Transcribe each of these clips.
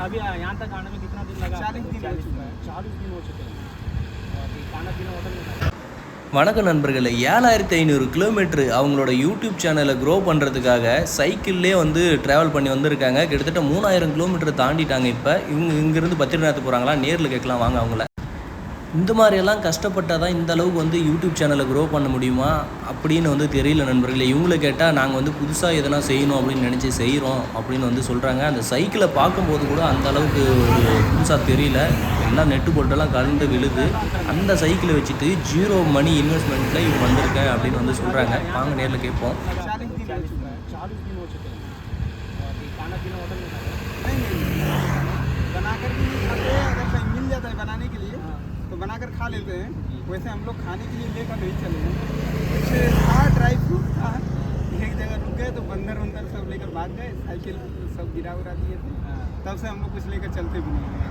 अभी यहाँ तक आने में कितना दिन लगा चालीस दिन हो चुका है। चालीस दिन हो चुके हैं और ये खाना पीना होटल में खाया? வணக்கம் நண்பர்களே ஏழாயிரத்தி ஐநூறு கிலோமீட்டர் அவங்களோட யூடியூப் சேனலை க்ரோ பண்ணுறதுக்காக சைக்கிள்லே வந்து ட்ராவல் பண்ணி வந்திருக்காங்க கிட்டத்தட்ட மூணாயிரம் கிலோமீட்டர் தாண்டிட்டாங்க இப்போ இவங்க இங்கேருந்து பத்திரிநாத் போகிறாங்களா நேரில் கேட்கலாம் வாங்க அவங்கள இந்த மாதிரியெல்லாம் கஷ்டப்பட்டால் தான் இந்த அளவுக்கு வந்து யூடியூப் சேனலை க்ரோ பண்ண முடியுமா அப்படின்னு வந்து தெரியல நண்பர்களே. இவங்கள கேட்டால் நாங்கள் வந்து புதுசாக எதனா செய்யணும் அப்படின்னு நினச்சி செய்கிறோம் அப்படின்னு வந்து சொல்கிறாங்க அந்த சைக்கிளை பார்க்கும்போது கூட அந்த அளவுக்கு ஒரு புதுசாக தெரியல. எல்லாம் நெட்டு போட்டெல்லாம் கலந்து விழுது. அந்த சைக்கிளை வச்சுட்டு ஜீரோ மணி இன்வெஸ்ட்மெண்ட்டில் இவங்க வந்திருக்கேன் அப்படின்னு வந்து சொல்கிறாங்க வாங்க நேரில் கேட்போம். बनाकर खा लेते हैं वैसे हम लोग खाने के लिए लेकर नहीं चले हैं। कुछ था ड्राई फ्रूट था? एक जगह रुक गए तो बंदर वंदर सब लेकर भाग गए साइकिल सब गिरा उरा दिए थे। हाँ। तब से हम लोग कुछ लेकर चलते भी नहीं हैं।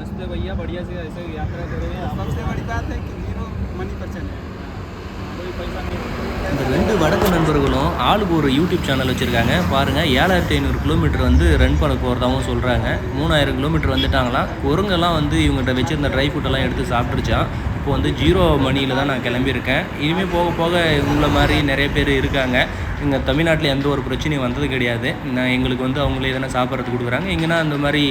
मस्त भैया बढ़िया से ऐसे यात्रा करेंगे सबसे बड़ी बात है कि ज़ीरो मनी पर चले। हैं இந்த ரெண்டு வடக்கு நண்பர்களும் ஆளுக்கு ஒரு யூடியூப் சேனல் வச்சுருக்காங்க. பாருங்கள் ஏழாயிரத்தி ஐநூறு கிலோமீட்டர் வந்து ரன் பண்ண போகிறதாகவும் சொல்கிறாங்க மூணாயிரம் கிலோமீட்டர் வந்துட்டாங்களாம். குரங்கெல்லாம் வந்து இவங்ககிட்ட வச்சுருந்த ட்ரை ஃபுட்டெல்லாம் எடுத்து சாப்பிட்ருச்சான் இப்போ வந்து ஜீரோ மணியில் தான் நான் கிளம்பியிருக்கேன். இனிமேல் போக போக உங்களை மாதிரி நிறைய பேர் இருக்காங்க. இங்கே தமிழ்நாட்டில் எந்த ஒரு பிரச்சனையும் வந்தது கிடையாது. நான் எங்களுக்கு வந்து அவங்களே எதனா சாப்பிட்றதுக்கு கொடுக்குறாங்க. இங்கேனா அந்த மாதிரி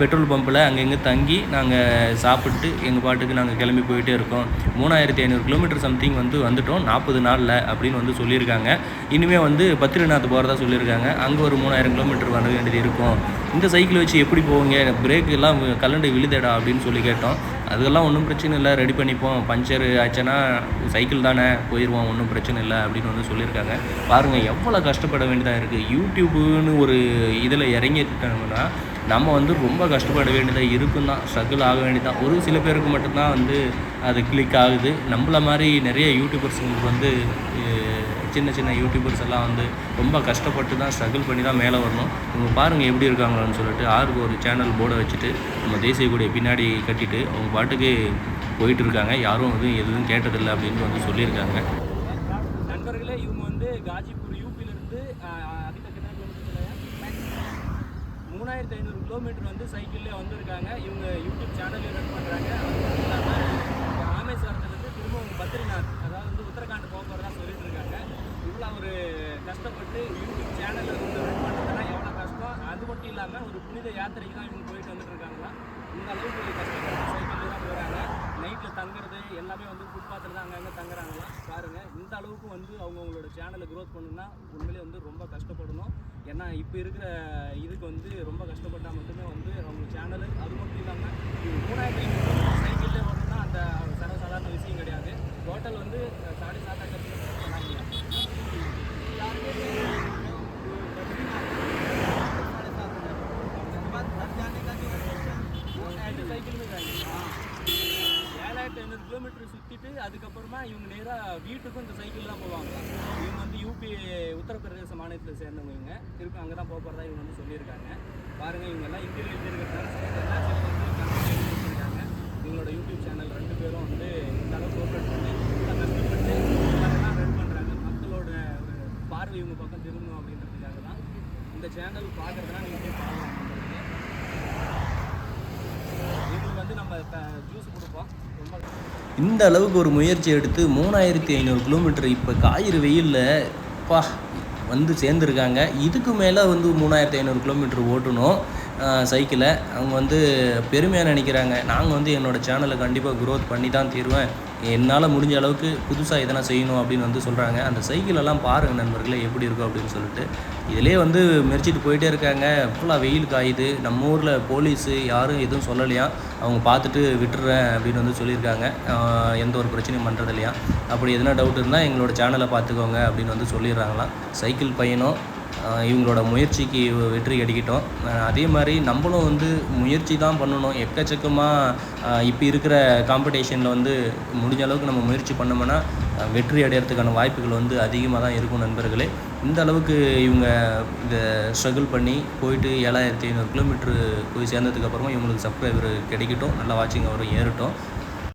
பெட்ரோல் பம்பில் அங்கங்கே தங்கி நாங்கள் சாப்பிட்டு எங்கள் பாட்டுக்கு நாங்கள் கிளம்பி போயிட்டே இருக்கோம். மூணாயிரத்தி ஐநூறு கிலோமீட்டர் சம்திங் வந்து வந்துட்டோம். நாற்பது நாளில் அப்படின்னு வந்து சொல்லியிருக்காங்க. இனிமேல் வந்து பத்ரிநாத் போகிறதா சொல்லியிருக்காங்க. அங்கே ஒரு மூணாயிரம் கிலோமீட்டர் வர வேண்டியது இருக்கும். இந்த சைக்கிள் வச்சு எப்படி போவீங்க? பிரேக் எல்லாம் கலண்டு விழுதடா அப்படின்னு சொல்லி கேட்டோம். அதெல்லாம் ஒன்றும் பிரச்சனை இல்லை ரெடி பண்ணிப்போம். பஞ்சர் ஆச்சுன்னா சைக்கிள் தானே போயிடுவோம் ஒன்றும் பிரச்சனை இல்லை அப்படின்னு வந்து சொல்லியிருக்காங்க. பாருங்கள் எவ்வளோ கஷ்டப்பட வேண்டியதாக இருக்குது யூடியூப்புன்னு ஒரு இதில் இறங்கிட்டாங்கன்னா நம்ம வந்து ரொம்ப கஷ்டப்பட வேண்டியதாக இருக்கும் தான். ஸ்ட்ரகிள் ஆக வேண்டியதான் ஒரு சில பேருக்கு மட்டும்தான் வந்து அது கிளிக் ஆகுது. நம்மள மாதிரி நிறைய யூடியூபர்ஸுங்களுக்கு வந்து சின்ன சின்ன யூடியூபர்ஸ் எல்லாம் வந்து ரொம்ப கஷ்டப்பட்டு தான் ஸ்ட்ரகிள் பண்ணி தான் மேலே வரணும். இவங்க பாருங்கள் எப்படி இருக்காங்களான்னு சொல்லிட்டு ஆறுக்கு ஒரு சேனல் போர்டை வச்சுட்டு நம்ம தேசிய கொடியை பின்னாடி கட்டிட்டு அவங்க பாட்டுக்கு போயிட்டு இருக்காங்க. யாரும் வந்து எதுவும் கேட்டதில்லை அப்படின்னு வந்து சொல்லியிருக்காங்க. நண்பர்களே இவங்க வந்து காஜிபூர் யூபியிலிருந்து மூணாயிரத்தி ஐநூறு கிலோமீட்டர் வந்து சைக்கிள்லேயே வந்திருக்காங்க. இவங்க யூடியூப் சேனல்லையும் ரன் பண்ணுறாங்க அது மட்டும் இல்லாமல் ராமேஸ்வரத்துலேருந்து திரும்ப அவங்க பத்ரிநாத் அதாவது வந்து உத்தரகாண்ட் போக போகிறதா சொல்லிட்டு இருக்காங்க இவ்வளோ ஒரு கஷ்டப்பட்டு யூடியூப் சேனலில் வந்து ரன் பண்ணுறதுனா எவ்வளோ கஷ்டம் அது மட்டும் இல்லாமல் ஒரு புனித யாத்திரைக்கு தான் இவங்க போயிட்டு வந்துட்டு இருக்காங்களா இந்த அளவுக்கு கஷ்டப்பட்டு சைக்கிளில் தான் போகிறாங்க நைட்டில் தங்குறது எல்லாமே வந்து ஃபுட்பாத்தில் தான் அங்கங்கே தங்குறாங்களா? பாருங்கள் இந்த அளவுக்கு வந்து அவங்க அவங்களோட சேனலை க்ரோத் பண்ணணும்னா உண்மையிலே வந்து ரொம்ப கஷ்டப்படணும். ஏன்னா இப்போ இருக்கிற இதுக்கு வந்து ரொம்ப கஷ்டப்பட்டால் மட்டுமே வந்து அவங்க சேனல் கிலோமீட்டர் சுற்றிட்டு அதுக்கப்புறமா இவங்க நேராக வீட்டுக்கும் இந்த சைக்கிள் தான் போவாங்க. இவங்க வந்து யூபி உத்தரப்பிரதேச மாநிலத்தில் சேர்ந்தவங்க இவங்க. திருப்பி அங்கே தான் போக போகிறதா இவங்க வந்து சொல்லியிருக்காங்க பாருங்கள் இவங்கெல்லாம் இந்தியில் எழுதியிருக்கிறாங்க இவங்களோட யூடியூப் சேனல் ரெண்டு பேரும் வந்து இந்த அளவுக்கு பண்ணி ரன் பண்ணுறாங்க மக்களோட ஒரு பார்வை இவங்க பக்கம் திரும்பணும் அப்படின்றதுக்காக தான் இந்த சேனல் பார்க்குறதுனா நீங்கள் போய் பார்க்கலாம் இவங்களுக்கு வந்து நம்ம ஜூஸ் கொடுப்போம் ரொம்ப இந்த அளவுக்கு ஒரு முயற்சி எடுத்து மூணாயிரத்தி ஐநூறு கிலோமீட்டர் இப்போ காயிறு வெயிலில் பா வந்து சேர்ந்துருக்காங்க. இதுக்கு மேலே வந்து மூணாயிரத்தி ஐநூறு கிலோமீட்டர் ஓட்டணும் சைக்கிளை அவங்க வந்து பெருமையாக நினைக்கிறாங்க. நாங்கள் வந்து என்னோடய சேனலை கண்டிப்பாக க்ரோத் பண்ணி தான் தீருவேன். என்னால் முடிஞ்ச அளவுக்கு புதுசாக எதனா செய்யணும் அப்படின்னு வந்து சொல்கிறாங்க அந்த சைக்கிளெல்லாம் பாருங்கள் நண்பர்களே எப்படி இருக்கும் அப்படின்னு சொல்லிட்டு. இதிலே வந்து மெரிச்சிட்டு போயிட்டே இருக்காங்க. ஃபுல்லாக வெயில் காயுது நம்ம ஊரில் போலீஸு யாரும் எதுவும் சொல்லலையா? அவங்க பார்த்துட்டு விட்டுறேன் அப்படின்னு வந்து சொல்லியிருக்காங்க. எந்த ஒரு பிரச்சனையும் பண்ணுறது இல்லையா அப்படி எதனா டவுட் இருந்தால் எங்களோட சேனலை பார்த்துக்கோங்க அப்படின்னு வந்து சொல்லிடுறாங்களாம். சைக்கிள் பையனும் இவங்களோட முயற்சிக்கு வெற்றி கிடைக்கட்டும் அதே மாதிரி நம்மளும் வந்து முயற்சி தான் பண்ணணும். எக்கச்சக்கமாக இப்போ இருக்கிற காம்படிஷனில் வந்து முடிஞ்ச அளவுக்கு நம்ம முயற்சி பண்ணோம்னா வெற்றி அடையிறதுக்கான வாய்ப்புகள் வந்து அதிகமாக தான் இருக்கும் நண்பர்களே. இந்த அளவுக்கு இவங்க இந்த ஸ்ட்ரகிள் பண்ணி போயிட்டு ஏழாயிரத்தி ஐநூறு கிலோமீட்ரு போய் சேர்ந்ததுக்கப்புறமா இவங்களுக்கு சப்ஸ்கிரைபர் கிடைக்கட்டும். நல்லா வாட்சிங் அவரும் ஏறட்டும்.